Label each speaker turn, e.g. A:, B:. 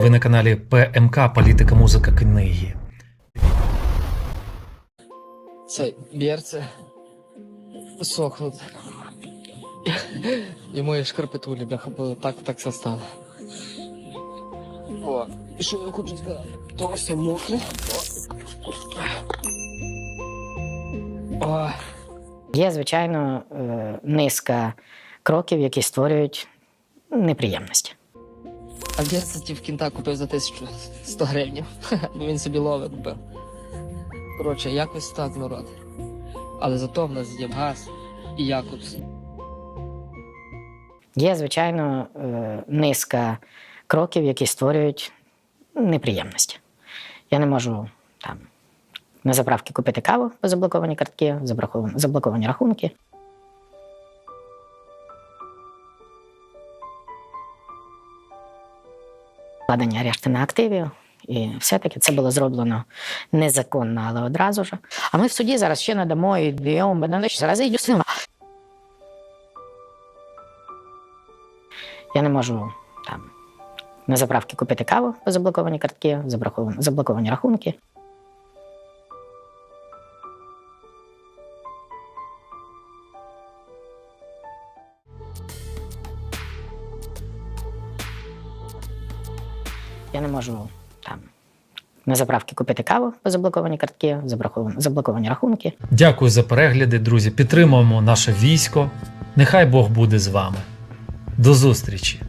A: Ви на каналі ПМК Політика, музика, книги.
B: Це берце сохнуть. І мої шкарпетулі, бляха, бо так так все стало. О, і що я хочу сказати? То все мокре. О,
C: Є, звичайно, е, низка кроків, які створюють неприємності.
B: А берце ті в кінта купив за 1100 гривень. Бо він собі лови купив. Коротше, якось так, народ. Але зато в нас є газ і Якобс.
C: Є, звичайно, е, низка кроків, які створюють неприємності. Я не можу там на заправки купити каву, бо заблоковані картки, заблоковані рахунки. Складення арешти на активів. І все-таки це було зроблено незаконно, але одразу ж. А ми в суді зараз ще надамо і даємо, зараз йду сильно. Я не можу там на заправки купити каву, бо заблоковані картки, заблоковані рахунки. Я не можу там на заправки купити каву, бо заблоковані картки, заблоковані заблоковані рахунки.
A: Дякую за перегляди, друзі. Підтримуємо наше військо. Нехай Бог буде з вами. До зустрічі!